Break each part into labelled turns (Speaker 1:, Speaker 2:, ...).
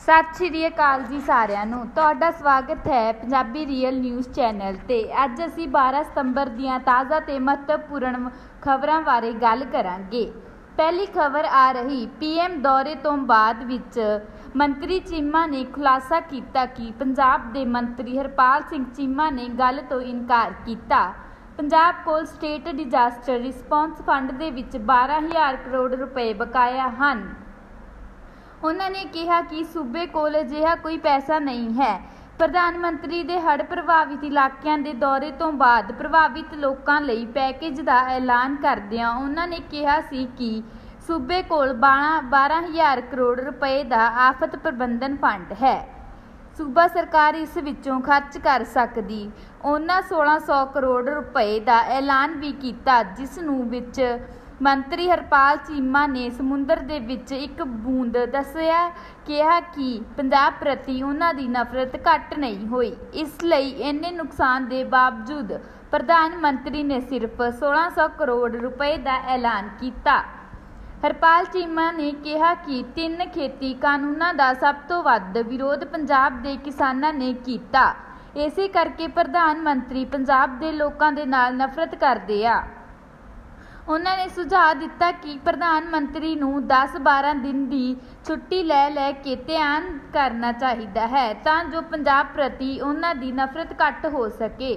Speaker 1: ਸਤਿ ਸ਼੍ਰੀ ਅਕਾਲ ਜੀ ਸਾਰਿਆਂ ਨੂੰ। ਤੁਹਾਡਾ ਸਵਾਗਤ ਹੈ ਪੰਜਾਬੀ ਰੀਅਲ ਨਿਊਜ਼ ਚੈਨਲ ਤੇ। ਅੱਜ ਅਸੀਂ 12 ਸਤੰਬਰ ਦੀਆਂ ਤਾਜ਼ਾ ਤੇ ਮਹੱਤਵਪੂਰਨ ਖਬਰਾਂ ਬਾਰੇ ਗੱਲ ਕਰਾਂਗੇ। ਪਹਿਲੀ ਖਬਰ ਆ ਰਹੀ, ਪੀਐਮ ਦੌਰੇ ਤੋਂ ਬਾਅਦ ਵਿੱਚ ਮੰਤਰੀ ਚੀਮਾ ਨੇ ਖੁਲਾਸਾ ਕੀਤਾ ਕਿ ਪੰਜਾਬ ਦੇ ਮੰਤਰੀ ਹਰਪਾਲ ਸਿੰਘ ਚੀਮਾ ਨੇ ਗੱਲ ਤੋਂ ਇਨਕਾਰ ਕੀਤਾ। ਪੰਜਾਬ ਕੋਲ ਸਟੇਟ ਡਿਜ਼ਾਸਟਰ ਰਿਸਪੌਂਸ ਫੰਡ ਦੇ ਵਿੱਚ 12000 ਕਰੋੜ ਰੁਪਏ ਬਕਾਇਆ ਹਨ। ਉਹਨਾਂ ਨੇ ਕਿਹਾ ਕਿ ਸੂਬੇ ਕੋਲ ਅਜਿਹਾ ਕੋਈ ਪੈਸਾ ਨਹੀਂ ਹੈ। ਪ੍ਰਧਾਨ ਮੰਤਰੀ ਦੇ ਹੜ੍ਹ ਪ੍ਰਭਾਵਿਤ ਇਲਾਕਿਆਂ ਦੇ ਦੌਰੇ ਤੋਂ ਬਾਅਦ ਪ੍ਰਭਾਵਿਤ ਲੋਕਾਂ ਲਈ ਪੈਕੇਜ ਦਾ ਐਲਾਨ ਕਰਦਿਆਂ ਉਹਨਾਂ ਨੇ ਕਿਹਾ ਸੀ ਕਿ ਸੂਬੇ ਕੋਲ 12000 ਕਰੋੜ ਰੁਪਏ ਦਾ ਆਫਤ ਪ੍ਰਬੰਧਨ ਫੰਡ ਹੈ। ਸੂਬਾ ਸਰਕਾਰ ਇਸ ਵਿੱਚੋਂ ਖਰਚ ਕਰ ਸਕਦੀ। ਉਹਨਾਂ 1600 ਕਰੋੜ ਰੁਪਏ ਦਾ ਐਲਾਨ ਵੀ ਕੀਤਾ, ਜਿਸ ਨੂੰ ਵਿੱਚ ਮੰਤਰੀ ਹਰਪਾਲ ਚੀਮਾ ਨੇ ਸਮੁੰਦਰ ਦੇ ਵਿੱਚ ਇੱਕ ਬੂੰਦ ਦੱਸਿਆ ਕਿਹਾ ਕਿ ਪੰਜਾਬ ਪ੍ਰਤੀ ਉਹਨਾਂ ਦੀ ਨਫ਼ਰਤ ਘੱਟ ਨਹੀਂ ਹੋਈ। ਇਸ ਲਈ ਇੰਨੇ ਨੁਕਸਾਨ ਦੇ ਬਾਵਜੂਦ ਪ੍ਰਧਾਨ ਮੰਤਰੀ ਨੇ ਸਿਰਫ 1600 ਕਰੋੜ ਰੁਪਏ ਦਾ ਐਲਾਨ ਕੀਤਾ। ਹਰਪਾਲ ਚੀਮਾ ਨੇ ਕਿਹਾ ਕਿ ਤਿੰਨ ਖੇਤੀ ਕਾਨੂੰਨਾਂ ਦਾ ਸਭ ਤੋਂ ਵੱਧ ਵਿਰੋਧ ਪੰਜਾਬ ਦੇ ਕਿਸਾਨਾਂ ਨੇ ਕੀਤਾ। ਇਸੇ ਕਰਕੇ ਪ੍ਰਧਾਨ ਮੰਤਰੀ ਪੰਜਾਬ ਦੇ ਲੋਕਾਂ ਦੇ ਨਾਲ ਨਫ਼ਰਤ ਕਰਦੇ ਆ। ਉਹਨਾਂ ਨੇ ਸੁਝਾਅ ਦਿੱਤਾ ਕਿ ਪ੍ਰਧਾਨ ਮੰਤਰੀ ਨੂੰ 10-12 ਦਿਨ ਦੀ ਛੁੱਟੀ ਲੈ ਲੈ ਕੇ ਧਿਆਨ ਕਰਨਾ ਚਾਹੀਦਾ ਹੈ ਤਾਂ ਜੋ ਪੰਜਾਬ ਪ੍ਰਤੀ ਉਹਨਾਂ ਦੀ ਨਫ਼ਰਤ ਘੱਟ ਹੋ ਸਕੇ।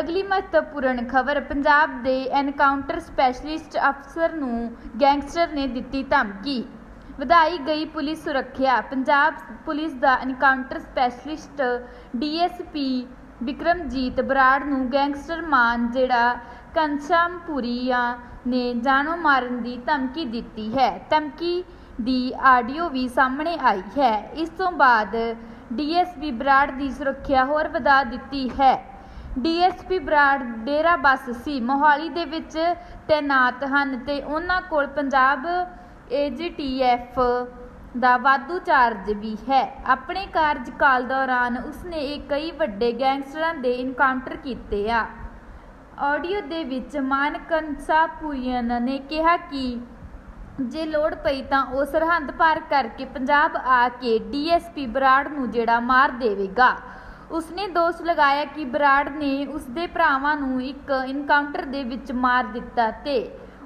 Speaker 1: ਅਗਲੀ ਮਹੱਤਵਪੂਰਨ ਖਬਰ, ਪੰਜਾਬ ਦੇ ਐਨਕਾਊਂਟਰ ਸਪੈਸ਼ਲਿਸਟ ਅਫਸਰ ਨੂੰ ਗੈਂਗਸਟਰ ਨੇ ਦਿੱਤੀ ਧਮਕੀ। ਵਧਾਈ ਗਈ ਪੁਲਿਸ ਸੁਰੱਖਿਆ, ਪੰਜਾਬ ਪੁਲਿਸ ਦਾ encounter specialist DSP Vikramjit Brar ਨੂੰ ਗੈਂਗਸਟਰ ਮਾਨ, ਜਿਹੜਾ ਕੰਚਾਮਪੁਰੀਆ ਨੇ ਜਾਨੋਂ ਮਾਰਨ ਦੀ ਧਮਕੀ ਦਿੱਤੀ ਹੈ। ਧਮਕੀ ਦੀ ਆਡੀਓ ਵੀ ਸਾਹਮਣੇ ਆਈ ਹੈ। ਇਸ ਤੋਂ ਬਾਅਦ ਡੀਐਸਪੀ ਬਰਾੜ ਦੀ ਸੁਰੱਖਿਆ ਹੋਰ ਵਧਾ ਦਿੱਤੀ ਹੈ। ਡੀਐਸਪੀ ਬਰਾੜ ਡੇਰਾ ਬੱਸ ਸੀ। ਮੋਹਾਲੀ ਦੇ ਵਿੱਚ ਤੈਨਾਤ ਹਨ ਤੇ ਉਹਨਾਂ ਕੋਲ ਪੰਜਾਬ ਏਜੀਟੀਐਫ ਦਾ ਵਾਧੂ ਚਾਰਜ ਵੀ ਹੈ। ਆਪਣੇ ਕਾਰਜਕਾਲ ਦੌਰਾਨ ਉਸਨੇ ਇਹ ਕਈ ਵੱਡੇ ਗੈਂਗਸਟਰਾਂ ਦੇ ਇਨਕਾਊਂਟਰ ਕੀਤੇ ਆ। ਆਡੀਓ ਦੇ ਵਿੱਚ ਮਾਨਕਨਸਾਪੁਰੀਅਨ ਨੇ ਕਿਹਾ ਕਿ ਜੇ ਲੋੜ ਪਈ ਤਾਂ ਉਹ ਸਰਹੰਦ ਪਾਰ ਕਰਕੇ ਪੰਜਾਬ ਆ ਕੇ ਡੀਐਸਪੀ ਬਰਾੜ ਨੂੰ ਜਿਹੜਾ ਮਾਰ ਦੇਵੇਗਾ। ਉਸਨੇ ਦੋਸ਼ ਲਗਾਇਆ ਕਿ ਬਰਾੜ ਨੇ ਉਸਦੇ ਭਰਾਵਾਂ ਨੂੰ ਇੱਕ ਇਨਕਾਊਂਟਰ ਦੇ ਵਿੱਚ ਮਾਰ ਦਿੱਤਾ ਤੇ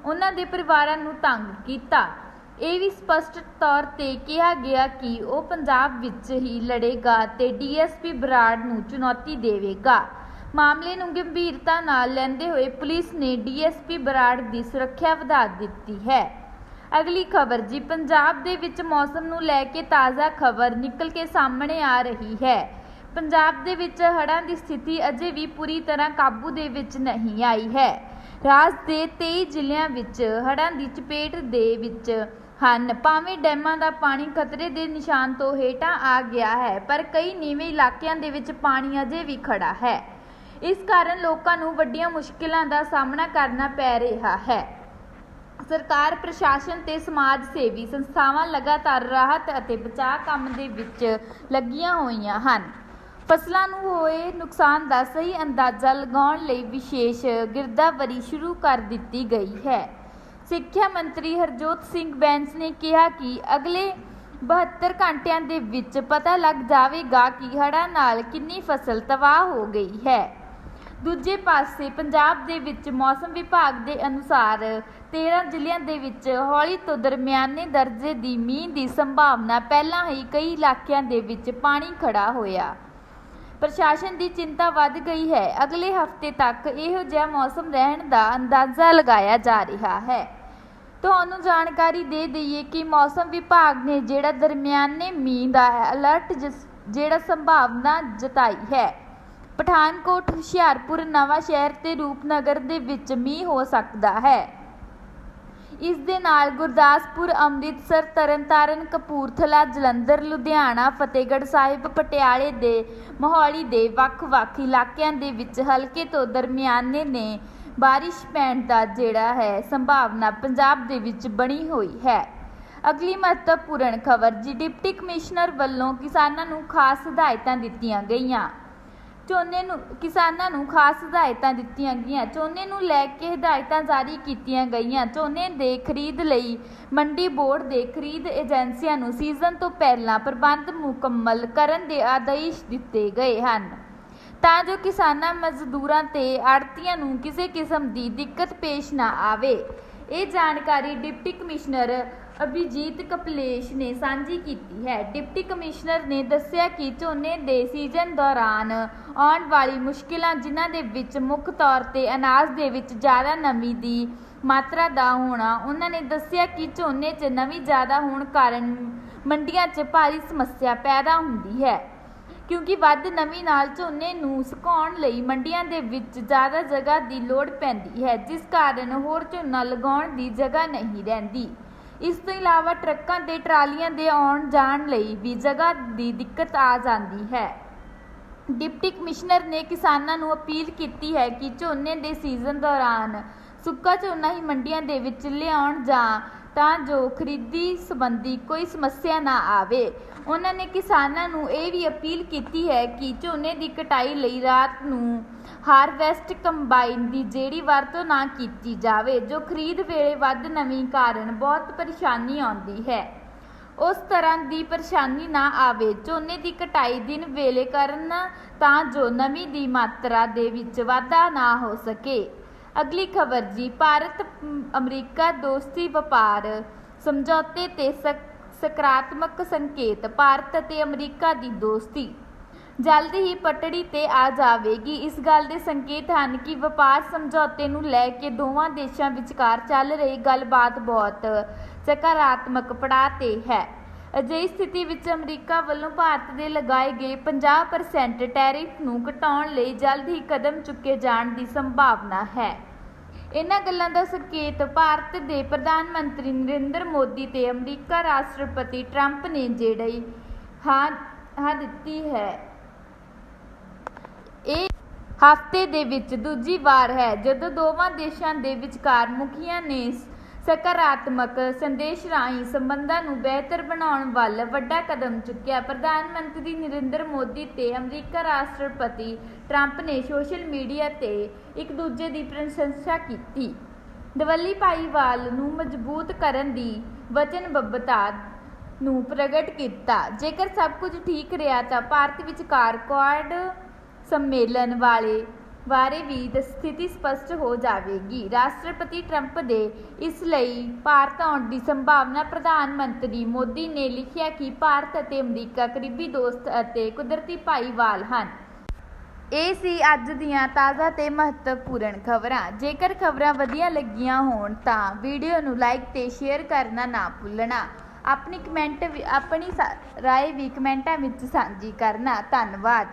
Speaker 1: ਉਹਨਾਂ ਦੇ ਪਰਿਵਾਰਾਂ ਨੂੰ ਤੰਗ ਕੀਤਾ। ਇਹ ਵੀ ਸਪਸ਼ਟ ਤੌਰ ਤੇ ਕਿਹਾ ਗਿਆ ਕਿ ਉਹ ਪੰਜਾਬ ਵਿੱਚ ਹੀ ਲੜੇਗਾ ਤੇ ਡੀਐਸਪੀ ਬਰਾੜ ਨੂੰ ਚੁਣੌਤੀ ਦੇਵੇਗਾ। ਮਾਮਲੇ ਨੂੰ ਗੰਭੀਰਤਾ ਨਾਲ ਲੈਂਦੇ ਹੋਏ ਪੁਲਿਸ ਨੇ ਡੀਐਸਪੀ ਬਰਾੜ ਦੀ ਸੁਰੱਖਿਆ ਵਧਾ ਦਿੱਤੀ ਹੈ। ਅਗਲੀ ਖਬਰ ਜੀ, ਪੰਜਾਬ ਦੇ ਵਿੱਚ ਮੌਸਮ ਨੂੰ ਲੈ ਕੇ ਤਾਜ਼ਾ ਖਬਰ ਨਿਕਲ ਕੇ ਸਾਹਮਣੇ ਆ ਰਹੀ ਹੈ। ਪੰਜਾਬ ਦੇ ਵਿੱਚ ਹੜ੍ਹਾਂ ਦੀ ਸਥਿਤੀ ਅਜੇ ਵੀ ਪੂਰੀ ਤਰ੍ਹਾਂ ਕਾਬੂ ਦੇ ਵਿੱਚ ਨਹੀਂ ਆਈ ਹੈ। ਰਾਜ ਦੇ 23 ਜ਼ਿਲ੍ਹਿਆਂ ਵਿੱਚ ਹੜ੍ਹਾਂ ਦੀ ਚਪੇਟ ਦੇ ਵਿੱਚ ਹਨ। ਭਾਵੇਂ ਡੈਮਾਂ ਦਾ ਪਾਣੀ ਖਤਰੇ ਦੇ ਨਿਸ਼ਾਨ ਤੋਂ ਹੇਠਾਂ ਆ ਗਿਆ ਹੈ, ਪਰ ਕਈ ਨੀਵੇਂ ਇਲਾਕਿਆਂ ਦੇ ਵਿੱਚ ਪਾਣੀ ਅਜੇ ਵੀ ਖੜਾ ਹੈ। ਇਸ ਕਾਰਨ ਲੋਕਾਂ ਨੂੰ ਵੱਡੀਆਂ ਮੁਸ਼ਕਿਲਾਂ ਦਾ ਸਾਹਮਣਾ ਕਰਨਾ ਪੈ ਰਿਹਾ ਹੈ। ਸਰਕਾਰ, ਪ੍ਰਸ਼ਾਸਨ ਤੇ ਸਮਾਜ ਸੇਵੀ ਸੰਸਥਾਵਾਂ ਲਗਾਤਾਰ ਰਾਹਤ ਅਤੇ ਬਚਾਅ ਕੰਮ ਦੇ ਵਿੱਚ ਲੱਗੀਆਂ ਹੋਈਆਂ ਹਨ। ਫਸਲਾਂ ਨੂੰ ਹੋਏ ਨੁਕਸਾਨ ਦਾ ਸਹੀ ਅੰਦਾਜ਼ਾ ਲਗਾਉਣ ਲਈ ਵਿਸ਼ੇਸ਼ ਗਿਰਦਾਵਰੀ ਸ਼ੁਰੂ ਕਰ ਦਿੱਤੀ ਗਈ ਹੈ। ਸਿੱਖਿਆ ਮੰਤਰੀ ਹਰਜੋਤ ਸਿੰਘ ਬੈਂਸ ਨੇ ਕਿਹਾ ਕਿ ਅਗਲੇ 72 ਘੰਟਿਆਂ ਦੇ ਵਿੱਚ ਪਤਾ ਲੱਗ ਜਾਵੇਗਾ ਕਿ ਹੜ੍ਹਾਂ ਨਾਲ ਕਿੰਨੀ ਫਸਲ ਤਬਾਹ ਹੋ ਗਈ ਹੈ। ਦੂਜੇ ਪਾਸੇ ਪੰਜਾਬ ਦੇ ਵਿੱਚ ਮੌਸਮ ਵਿਭਾਗ ਦੇ ਅਨੁਸਾਰ 13 ਜ਼ਿਲ੍ਹਿਆਂ ਦੇ ਵਿੱਚ ਹੌਲੀ ਤੋਂ ਦਰਮਿਆਨੇ ਦਰਜੇ ਦੀ ਮੀਂਹ ਦੀ ਸੰਭਾਵਨਾ ਪਹਿਲਾਂ ਹੀ ਕਈ ਇਲਾਕਿਆਂ ਦੇ ਵਿੱਚ ਪਾਣੀ ਖੜਾ ਹੋਇਆ। ਪ੍ਰਸ਼ਾਸਨ ਦੀ ਚਿੰਤਾ ਵੱਧ ਗਈ ਹੈ। ਅਗਲੇ ਹਫ਼ਤੇ ਤੱਕ ਇਹੋ ਜਿਹਾ ਮੌਸਮ ਰਹਿਣ ਦਾ ਅੰਦਾਜ਼ਾ ਲਗਾਇਆ ਜਾ ਰਿਹਾ ਹੈ। ਤੁਹਾਨੂੰ ਜਾਣਕਾਰੀ ਦੇ ਦਈਏ ਕਿ ਮੌਸਮ ਵਿਭਾਗ ਨੇ ਜਿਹੜਾ ਦਰਮਿਆਨੇ ਮੀਂਹ ਦਾ ਅਲਰਟ ਜਿਸ- ਜਿਹੜਾ ਸੰਭਾਵਨਾ ਜਤਾਈ ਹੈ ਪਠਾਨਕੋਟ, ਹੁਸ਼ਿਆਰਪੁਰ ਨਵਾਂ ਸ਼ਹਿਰ ਤੇ ਰੂਪਨਗਰ ਦੇ ਵਿੱਚ ਮੀਂਹ ਹੋ ਸਕਦਾ ਹੈ। ਇਸ ਦੇ ਨਾਲ ਗੁਰਦਾਸਪੁਰ, ਅੰਮ੍ਰਿਤਸਰ, ਤਰਨਤਾਰਨ, ਕਪੂਰਥਲਾ, ਜਲੰਧਰ, ਲੁਧਿਆਣਾ, ਫਤਿਹਗੜ੍ਹ ਸਾਹਿਬ, ਪਟਿਆਲੇ ਦੇ ਮੋਹਾਲੀ ਦੇ ਵੱਖ-ਵੱਖ ਇਲਾਕਿਆਂ ਦੇ ਵਿੱਚ ਹਲਕੇ ਤੋਂ ਦਰਮਿਆਨੇ ਨੇ ਬਾਰਿਸ਼ ਪੈਣ ਦਾ ਜਿਹੜਾ ਹੈ ਸੰਭਾਵਨਾ ਪੰਜਾਬ ਦੇ ਵਿੱਚ ਬਣੀ ਹੋਈ ਹੈ। ਅਗਲੀ ਮਹੱਤਵਪੂਰਨ ਖਬਰ, ਜੀ ਡਿਪਟੀ ਕਮਿਸ਼ਨਰ ਵੱਲੋਂ ਕਿਸਾਨਾਂ ਨੂੰ ਖਾਸ ਹਦਾਇਤਾਂ ਦਿੱਤੀਆਂ ਗਈਆਂ। ਝੋਨੇ ਨੂੰ, ਕਿਸਾਨਾਂ ਨੂੰ ਖਾਸ ਹਦਾਇਤਾਂ ਦਿੱਤੀਆਂ ਗਈਆਂ। ਝੋਨੇ ਨੂੰ ਲੈ ਕੇ ਹਦਾਇਤਾਂ ਜਾਰੀ ਕੀਤੀਆਂ ਗਈਆਂ। ਝੋਨੇ ਦੇ ਖਰੀਦ ਲਈ ਮੰਡੀ ਬੋਰਡ ਦੇ ਖਰੀਦ ਏਜੰਸੀਆਂ ਨੂੰ ਸੀਜ਼ਨ ਤੋਂ ਪਹਿਲਾਂ ਪ੍ਰਬੰਧ ਮੁਕੰਮਲ ਕਰਨ ਦੇ ਆਦੇਸ਼ ਦਿੱਤੇ ਗਏ ਹਨ। ਤਾਂ ਜੋ ਕਿਸਾਨਾਂ ਮਜ਼ਦੂਰਾਂ ਤੇ ਆੜਤੀਆਂ ਨੂੰ ਕਿਸੇ ਕਿਸਮ ਦੀ ਦਿੱਕਤ ਪੇਸ਼ ਨਾ ਆਵੇ। ਇਹ ਜਾਣਕਾਰੀ ਡਿਪਟੀ ਕਮਿਸ਼ਨਰ ਅਭਿਜੀਤ ਕਪਲੇਸ਼ ਨੇ ਸਾਂਝੀ ਕੀਤੀ ਹੈ। ਡਿਪਟੀ ਕਮਿਸ਼ਨਰ ਨੇ ਦੱਸਿਆ ਕਿ ਝੋਨੇ ਦੇ ਸੀਜ਼ਨ ਦੌਰਾਨ ਆਉਣ ਵਾਲੀ ਮੁਸ਼ਕਿਲਾਂ ਜਿਨ੍ਹਾਂ ਦੇ ਵਿੱਚ ਮੁੱਖ ਤੌਰ ਤੇ ਅਨਾਜ ਦੇ ਵਿੱਚ ਜ਼ਿਆਦਾ ਨਮੀ ਦੀ ਮਾਤਰਾ ਦਾ ਹੋਣਾ, ਉਹਨਾਂ ਨੇ ਦੱਸਿਆ ਕਿ ਝੋਨੇ 'ਚ ਨਮੀ ਜ਼ਿਆਦਾ ਹੋਣ ਕਾਰਨ ਮੰਡੀਆਂ 'ਚ ਭਾਰੀ ਸਮੱਸਿਆ ਪੈਦਾ ਹੁੰਦੀ ਹੈ, ਕਿਉਂਕਿ ਵੱਧ ਨਮੀ ਨਾਲ ਝੋਨੇ ਨੂੰ ਸੁਕਾਉਣ ਲਈ ਮੰਡੀਆਂ ਦੇ ਵਿੱਚ ਜ਼ਿਆਦਾ ਜਗ੍ਹਾ ਦੀ ਲੋੜ ਪੈਂਦੀ ਹੈ, ਜਿਸ ਕਾਰਨ ਹੋਰ ਝੋਨਾ ਲਗਾਉਣ ਦੀ ਜਗ੍ਹਾ ਨਹੀਂ ਰਹਿੰਦੀ। ਇਸ ਤੋਂ ਇਲਾਵਾ ਟਰੱਕਾਂ ਤੇ ਟਰਾਲੀਆਂ ਦੇ ਆਉਣ ਜਾਣ ਲਈ ਵੀ ਜਗ੍ਹਾ ਦੀ ਦਿੱਕਤ ਆ ਜਾਂਦੀ ਹੈ। ਡਿਪਟੀ ਕਮਿਸ਼ਨਰ ਨੇ ਕਿਸਾਨਾਂ ਨੂੰ ਅਪੀਲ ਕੀਤੀ ਹੈ ਕਿ ਝੋਨੇ ਦੇ ਸੀਜ਼ਨ ਦੌਰਾਨ ਸੁੱਕਾ ਝੋਨਾ ਹੀ ਮੰਡੀਆਂ ਦੇ ਵਿੱਚ ਲਿਆਉਣ ਜਾਂ ਤਾਂ ਜੋ ਖਰੀਦੀ ਸੰਬੰਧੀ ਕੋਈ ਸਮੱਸਿਆ ਨਾ ਆਵੇ। ਉਹਨਾਂ ਨੇ ਕਿਸਾਨਾਂ ਨੂੰ ਇਹ ਵੀ ਅਪੀਲ ਕੀਤੀ ਹੈ ਕਿ ਝੋਨੇ ਦੀ ਕਟਾਈ ਲਈ ਰਾਤ ਨੂੰ ਹਾਰਵੈਸਟ ਕੰਬਾਈਨ ਦੀ ਜਿਹੜੀ ਵਰਤੋਂ ਨਾ ਕੀਤੀ ਜਾਵੇ, ਜੋ ਖਰੀਦ ਵੇਲੇ ਵੱਧ ਨਵੀਂ ਕਾਰਨ ਬਹੁਤ ਪਰੇਸ਼ਾਨੀ ਆਉਂਦੀ ਹੈ। ਉਸ ਤਰ੍ਹਾਂ ਦੀ ਪਰੇਸ਼ਾਨੀ ਨਾ ਆਵੇ, ਝੋਨੇ ਦੀ ਕਟਾਈ ਦਿਨ ਵੇਲੇ ਕਰਨ ਤਾਂ ਜੋ ਨਮੀ ਦੀ ਮਾਤਰਾ ਦੇ ਵਿੱਚ ਵਾਧਾ ਨਾ ਹੋ ਸਕੇ। ਅਗਲੀ ਖਬਰ ਜੀ, ਭਾਰਤ ਅਮਰੀਕਾ, ਦੋਸਤੀ ਵਪਾਰ ਸਮਝੌਤੇ ਤੇ ਸਕ- ਸਕਾਰਾਤਮਕ ਸੰਕੇਤ, ਭਾਰਤ ਅਤੇ ਅਮਰੀਕਾ ਦੀ ਦੋਸਤੀ। ਜਲਦ ਹੀ ਪਟੜੀ ਤੇ ਆ ਜਾਵੇਗੀ। ਇਸ ਗੱਲ ਦੇ ਸੰਕੇਤ ਹਨ ਕਿ ਵਪਾਰ ਸਮਝੌਤੇ ਨੂੰ ਲੈ ਕੇ ਦੋਵਾਂ ਦੇਸ਼ਾਂ ਵਿਚਕਾਰ ਚੱਲ ਰਹੀ ਗੱਲਬਾਤ ਬਹੁਤ ਸਕਾਰਾਤਮਕ ਪੜਾਅ ਤੇ ਹੈ। ਅਜਿਹੀ ਸਥਿਤੀ ਵਿੱਚ ਅਮਰੀਕਾ ਵੱਲੋਂ ਭਾਰਤ ਦੇ ਲਗਾਏ ਗਏ 50% ਟੈਰਿਫ ਨੂੰ ਘਟਾਉਣ ਲਈ ਜਲਦ ਹੀ ਕਦਮ ਚੁੱਕੇ ਜਾਣ ਦੀ ਸੰਭਾਵਨਾ ਹੈ। ਇਹਨਾਂ ਗੱਲਾਂ ਦਾ ਸੰਕੇਤ ਭਾਰਤ ਦੇ ਪ੍ਰਧਾਨ ਮੰਤਰੀ ਨਰਿੰਦਰ ਮੋਦੀ ਤੇ ਅਮਰੀਕਾ ਰਾਸ਼ਟਰਪਤੀ ਟਰੰਪ ਨੇ ਜਿਹੜੀ ਹਾਂ ਹਾਂ ਦਿੱਤੀ ਹੈ। ਇਹ ਹਫ਼ਤੇ ਦੇ ਵਿੱਚ ਦੂਜੀ ਵਾਰ ਹੈ, ਜਦੋਂ ਦੋਵਾਂ ਦੇਸ਼ਾਂ ਦੇ ਵਿਚਕਾਰ ਮੁਖੀਆਂ ਨੇ ਸਕਾਰਾਤਮਕ ਸੰਦੇਸ਼ ਰਾਹੀਂ ਸੰਬੰਧਾਂ ਨੂੰ ਬਿਹਤਰ ਬਣਾਉਣ ਵੱਲ ਵੱਡਾ ਕਦਮ ਚੁੱਕਿਆ। ਪ੍ਰਧਾਨ ਮੰਤਰੀ ਨਰਿੰਦਰ ਮੋਦੀ ਤੇ ਅਮਰੀਕਾ ਰਾਸ਼ਟਰਪਤੀ ਟਰੰਪ ਨੇ ਸੋਸ਼ਲ ਮੀਡੀਆ ਤੇ ਇੱਕ ਦੂਜੇ ਦੀ ਪ੍ਰਸ਼ੰਸਾ ਕੀਤੀ। ਦਵੱਲੀ ਭਾਈਵਾਲ ਨੂੰ ਮਜ਼ਬੂਤ ਕਰਨ ਦੀ ਵਚਨਬੱਧਤਾ ਨੂੰ ਪ੍ਰਗਟ ਕੀਤਾ। ਜੇਕਰ ਸਭ ਕੁਝ ਠੀਕ ਰਿਹਾ ਤਾਂ ਭਾਰਤ ਵਿਚਕਾਰ ਕੁਆਡ ਸੰਮੇਲਨ ਵਾਲੇ ਬਾਰੇ ਵੀ ਸਥਿਤੀ ਸਪਸ਼ਟ ਹੋ ਜਾਵੇਗੀ। ਰਾਸ਼ਟਰਪਤੀ ਟਰੰਪ ਦੇ ਇਸ ਲਈ ਭਾਰਤ ਆਉਣ ਦੀ ਸੰਭਾਵਨਾ ਪ੍ਰਧਾਨ ਮੰਤਰੀ ਮੋਦੀ ਨੇ ਲਿਖਿਆ ਕਿ ਭਾਰਤ ਅਤੇ ਅਮਰੀਕਾ ਕਰੀਬੀ ਦੋਸਤ ਅਤੇ ਕੁਦਰਤੀ ਭਾਈਵਾਲ ਹਨ। ਇਹ ਸੀ ਅੱਜ ਦੀਆਂ ਤਾਜ਼ਾ ਤੇ ਮਹੱਤਵਪੂਰਨ ਖਬਰਾਂ। ਜੇਕਰ ਖਬਰਾਂ ਵਧੀਆ ਲੱਗੀਆਂ ਹੋਣ ਤਾਂ ਵੀਡੀਓ ਨੂੰ ਲਾਈਕ ਤੇ ਸ਼ੇਅਰ ਕਰਨਾ ਨਾ ਭੁੱਲਣਾ। ਆਪਣੀ ਕਮੈਂਟ ਵੀ, ਆਪਣੀ ਸਾ- ਰਾਏ ਵੀ ਕਮੈਂਟਾਂ ਵਿੱਚ ਸਾਂਝੀ ਕਰਨਾ। ਧੰਨਵਾਦ।